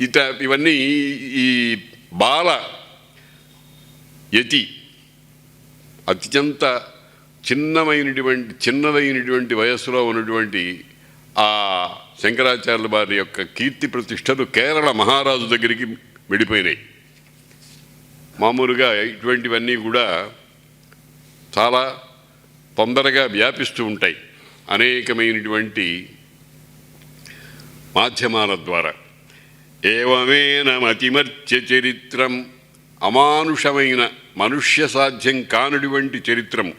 ఇత ఇవన్నీ ఈ బాల యతి అత్యంత చిన్నమైనటువంటి చిన్నదైనటువంటి వయస్సులో ఉన్నటువంటి ఆ శంకరాచార్యుల వారి యొక్క కీర్తి ప్రతిష్టలు కేరళ మహారాజు దగ్గరికి వెళ్ళిపోయినాయి. మామూలుగా ఇటువంటివన్నీ కూడా చాలా తొందరగా వ్యాపిస్తూ ఉంటాయి అనేకమైనటువంటి మాధ్యమాల ద్వారా. ఏవమేనమతిమర్త్య చరిత్రం అమానుషమైన మనుష్య సాధ్యం కానుడివంటి చరిత్రం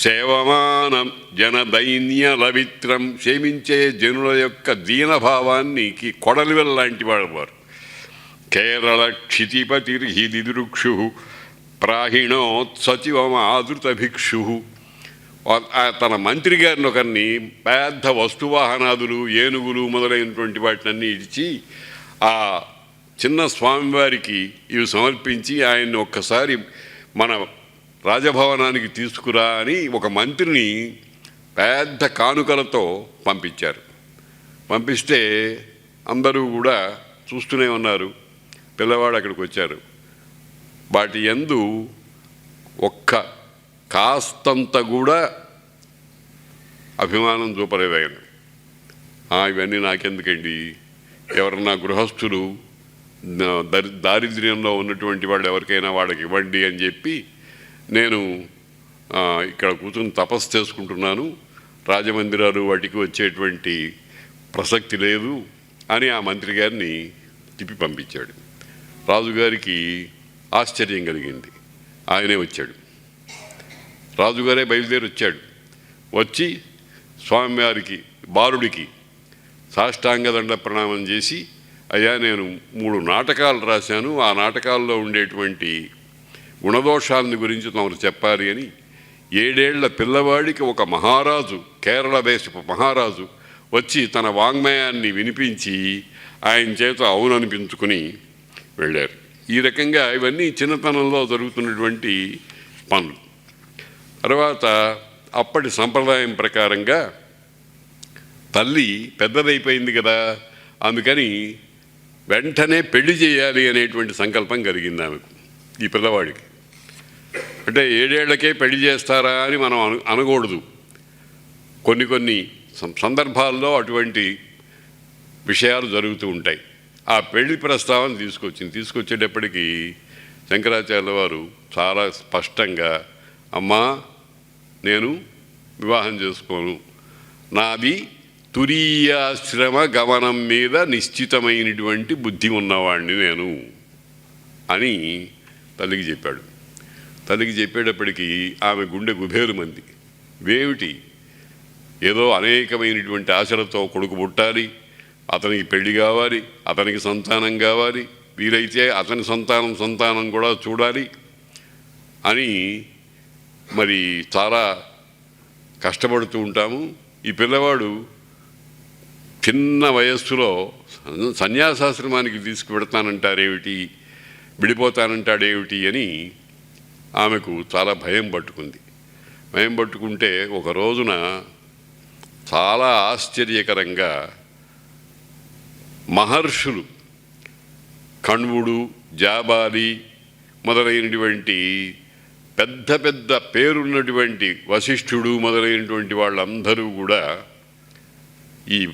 సేవమానం జనదైన్య లవిత్రం క్షేమించే జనుల యొక్క దీనభావాన్ని కొడలివెల్ లాంటి వాడు కేరళ క్షితిపతిర్హిదిదృక్షు ప్రాహిణోత్సచివమాదృత భిక్షు. తన మంత్రి గారిని ఒకరిని పెద్ద వస్తువాహనాదులు ఏనుగులు మొదలైనటువంటి వాటినన్నీ ఇచ్చి ఆ చిన్న స్వామివారికి ఇవి సమర్పించి ఆయన్ని ఒక్కసారి మన రాజభవనానికి తీసుకురా అని ఒక మంత్రిని పెద్ద కానుకలతో పంపించారు. పంపిస్తే అందరూ కూడా చూస్తూనే ఉన్నారు. పిల్లవాడు అక్కడికి వచ్చారు. వాటి ఎందు ఒక్క కాస్తంత కూడా అభిమానం చూపలేదు ఇవన్నీ నాకెందుకండి? ఎవరన్నా గృహస్థులు దరి దారిద్ర్యంలో ఉన్నటువంటి వాళ్ళు ఎవరికైనా వాళ్ళకి ఇవ్వండి అని చెప్పి నేను ఇక్కడ కూర్చొని తపస్సు చేసుకుంటున్నాను. రాజమందిరాలు వాటికి వచ్చేటువంటి ప్రసక్తి లేదు అని ఆ మంత్రి గారిని తిప్పి పంపించాడు. రాజుగారికి ఆశ్చర్యం కలిగింది. ఆయనే వచ్చాడు. రాజుగారే బయలుదేరి వచ్చాడు. వచ్చి స్వామివారికి బాలుడికి సాష్టాంగదండ ప్రణామం చేసి అయ్యా నేను మూడు నాటకాలు రాశాను ఆ నాటకాల్లో ఉండేటువంటి గుణదోషాలను గురించి తమరు చెప్పాలి అని ఏడేళ్ళ పిల్లవాడికి ఒక మహారాజు కేరళ దేశపు మహారాజు వచ్చి తన వాంగ్మయాన్ని వినిపించి ఆయన చేత అవుననిపించుకుని వెళ్ళారు. ఈ రకంగా ఇవన్నీ చిన్నతనంలో జరుగుతున్నటువంటి పనులు. తర్వాత అప్పటి సంప్రదాయం ప్రకారంగా తల్లి పెద్దదైపోయింది కదా అందుకని వెంటనే పెళ్ళి చేయాలి అనేటువంటి సంకల్పం కలిగింది ఆమెకు ఈ పిల్లవాడికి అంటే ఏడేళ్ళకే పెళ్ళి చేస్తారా అని మనం అను అనకూడదు. కొన్ని కొన్ని సందర్భాల్లో అటువంటి విషయాలు జరుగుతూ ఉంటాయి. ఆ పెళ్ళి ప్రస్తావన తీసుకొచ్చింది. తీసుకొచ్చేటప్పటికీ శంకరాచార్యుల వారు చాలా స్పష్టంగా అమ్మా నేను వివాహం చేసుకోను. నాది తురీయాశ్రమ గమనం మీద నిశ్చితమైనటువంటి బుద్ధి ఉన్నవాడిని నేను అని తల్లికి చెప్పాడు. తల్లికి చెప్పేటప్పటికీ ఆమె గుండె గుభేరుమంది వేమిటి? ఏదో అనేకమైనటువంటి ఆశలతో కొడుకు పుట్టాలి అతనికి పెళ్ళి కావాలి అతనికి సంతానం కావాలి వీలైతే అతని సంతానం సంతానం కూడా చూడాలి అని మరి చాలా కష్టపడుతూ ఉంటాము. ఈ పిల్లవాడు చిన్న వయస్సులో సన్యాసాశ్రమానికి తీసుకువెడతానంటారేమిటి? విడిపోతానంటాడేమిటి అని ఆమెకు చాలా భయం పట్టుకుంది. భయం పట్టుకుంటే ఒక రోజున చాలా ఆశ్చర్యకరంగా మహర్షులు కణ్వుడు జాబాలి మొదలైనటువంటి పెద్ద పెద్ద పేరున్నటువంటి వశిష్ఠుడు మొదలైనటువంటి వాళ్ళందరూ కూడా ఈ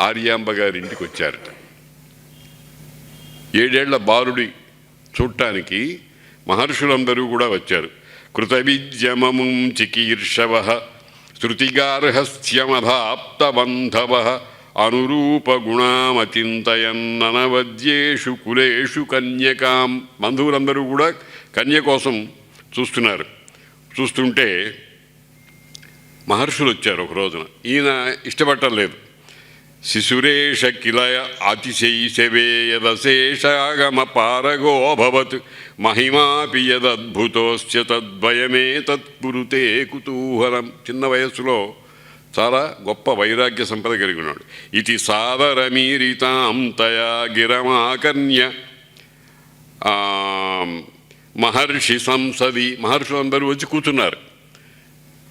ఆర్యాంబ గారి ఇంటికి వచ్చారట. ఏడేళ్ళ బాలుడి చూడటానికి మహర్షులందరూ కూడా వచ్చారు. కృతవిద్యమము చికీర్షవ శృతిగార్హస్యమధాప్తబంధవ అనురూపగుణామచింతయన్ననవద్యేషు కులేషు కన్యకాం. బంధువులందరూ కూడా కన్య కోసం చూస్తున్నారు. చూస్తుంటే మహర్షులు వచ్చారు ఒక రోజున. ఈయన ఇష్టపడటం లేదు. శిశురేష కిలయ అతిశైశవే పారగోభవత్ మహిమాపి యదద్భుతోశ్చ తద్వయమే తత్పురుతే కుతూహలం. చిన్న వయస్సులో చాలా గొప్ప వైరాగ్య సంపద కలిగి ఉన్నాడు ఇది సాదరమీరితాం తయా గిరమాకన్య మహర్షి సంసది మహర్షులందరూ వచ్చి కూర్చున్నారు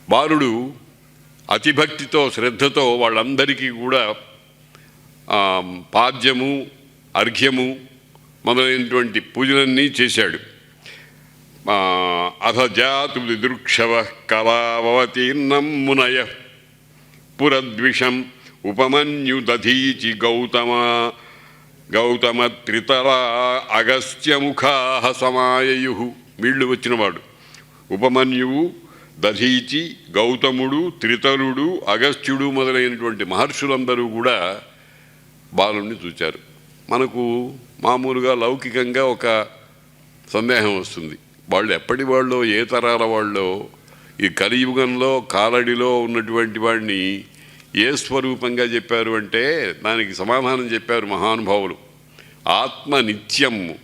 బాలుడు అతిభక్తితో శ్రద్ధతో వాళ్ళందరికీ కూడా పాద్యము అర్ఘ్యము మొదలైనటువంటి పూజలన్నీ చేశాడు. అథ జాతు దిదృక్షవ కళావతీర్ణం మునయ పురద్విషం ఉపమన్యు దధీచి గౌతమ గౌతమ త్రితల అగస్త్యముఖా సమాయయు వీళ్ళు వచ్చినవాడు. ఉపమన్యువు దధీచి గౌతముడు త్రితరుడు అగస్త్యుడు మొదలైనటువంటి మహర్షులందరూ కూడా బాలుని చూచారు. మనకు మామూలుగా లౌకికంగా ఒక సందేహం వస్తుంది. వాళ్ళు ఎప్పటి వాళ్ళు ఏ తరాల వాళ్ళో ఈ కలియుగంలో కాలడిలో ఉన్నటువంటి వాడిని ఏ స్వరూపంగా చెప్పారు అంటే దానికి సమాధానం చెప్పారు మహానుభావులు. ఆత్మ నిత్యం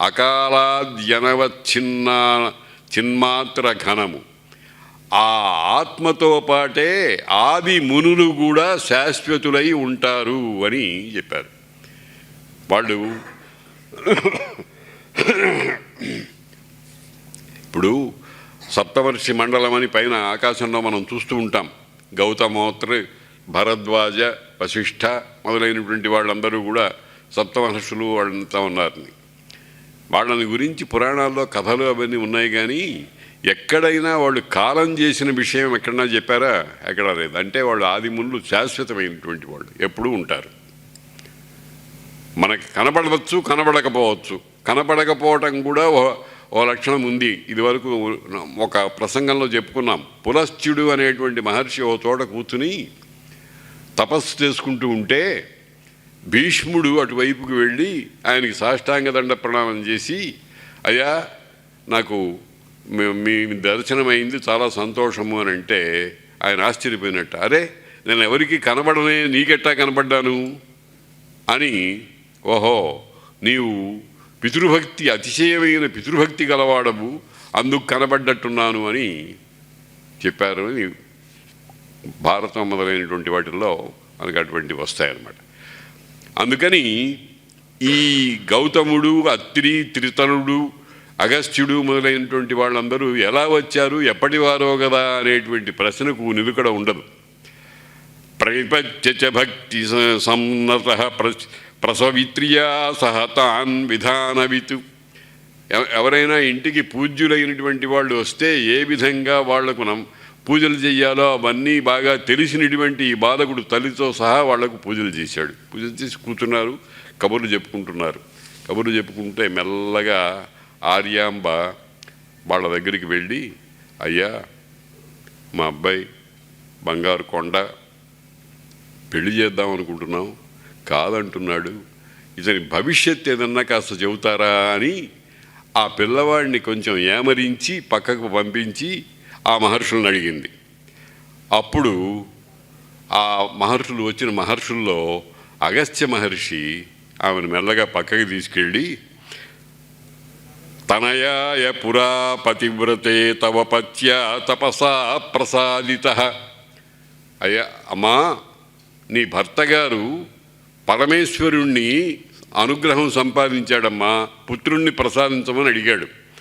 అకాలాద్యనవచ్ఛిన్న చిన్మాత్ర ఘనము. ఆ ఆత్మతో పాటే ఆది మునులు కూడా శాశ్వతులై ఉంటారు అని చెప్పారు. వాళ్ళు ఇప్పుడు సప్తవర్షి మండలం అని పైన ఆకాశంలో మనం చూస్తూ ఉంటాం. గౌతమోత్ర భరద్వాజ వశిష్ఠ మొదలైనటువంటి వాళ్ళందరూ కూడా సప్తమహర్షులు వాళ్ళంతా ఉన్నారని. వాళ్ళని గురించి పురాణాల్లో కథలు అవన్నీ ఉన్నాయి కానీ ఎక్కడైనా వాళ్ళు కాలం చేసిన విషయం ఎక్కడన్నా చెప్పారా? ఎక్కడ లేదు. అంటే వాళ్ళు ఆది శాశ్వతమైనటువంటి వాళ్ళు. ఎప్పుడూ ఉంటారు. మనకి కనబడవచ్చు కనబడకపోవచ్చు. కనబడకపోవటం కూడా ఓ ఓ లక్షణం ఉంది. ఇదివరకు ఒక ప్రసంగంలో చెప్పుకున్నాం. పులశ్చుడు అనేటువంటి మహర్షి ఓ చోట కూర్చుని తపస్సు చేసుకుంటూ ఉంటే భీష్ముడు అటువైపుకి వెళ్ళి ఆయనకి సాష్టాంగ దండ ప్రణామం చేసి అయ్యా నాకు మీ- మీ దర్శనం అయింది చాలా సంతోషము అని అంటే ఆయన ఆశ్చర్యపోయినట్టు. అరే నేను ఎవరికి కనబడనే నీకెట్టా కనబడ్డాను? అని ఓహో నీవు పితృభక్తి అతిశయమైన పితృభక్తి గలవాడవు అందుకు కనబడ్డట్టున్నాను అని చెప్పారు అని భారతం మొదలైనటువంటి వాటిల్లో మనకు అటువంటి వస్తాయన్నమాట. అందుకని ఈ గౌతముడు అత్రి త్రితనుడు అగస్త్యుడు మొదలైనటువంటి వాళ్ళందరూ ఎలా వచ్చారు ఎప్పటివారో కదా అనేటువంటి ప్రశ్నకు నిలుకడ ఉండదు. ప్రపంచ భక్తి సన్నత ప్ర- ప్రసవిత్రియా సహ తాన్ విధానవితు. ఎవరైనా ఇంటికి పూజ్యులైనటువంటి వాళ్ళు వస్తే ఏ విధంగా వాళ్ళకు పూజలు చేయాలో అవన్నీ బాగా తెలిసినటువంటి ఈ బాధకుడు తల్లితో సహా వాళ్ళకు పూజలు చేశాడు. పూజలు చేసి కూర్చున్నారు కబుర్లు చెప్పుకుంటున్నారు. కబుర్లు చెప్పుకుంటే మెల్లగా ఆర్యాంబ వాళ్ళ దగ్గరికి వెళ్ళి అయ్యా మా అబ్బాయి బంగారు కొండ పెళ్ళి చేద్దాం అనుకుంటున్నాం కాదంటున్నాడు. ఇతని భవిష్యత్ ఏదన్నా కాస్త చెబుతారా? అని ఆ పిల్లవాడిని కొంచెం ఏమరించి పక్కకు పంపించి ఆ మహర్షులను అడిగింది. అప్పుడు ఆ మహర్షులు వచ్చిన మహర్షుల్లో అగస్త్య మహర్షి ఆమెను మెల్లగా పక్కకి తీసుకెళ్ళి తనయాయ పురా పతివ్రతే తవ పత్య తపసా ప్రసాదిత. అయ్యా అమ్మా నీ భర్త గారు పరమేశ్వరుణ్ణి అనుగ్రహం సంపాదించాడమ్మా పుత్రుణ్ణి ప్రసాదించమని అడిగాడు.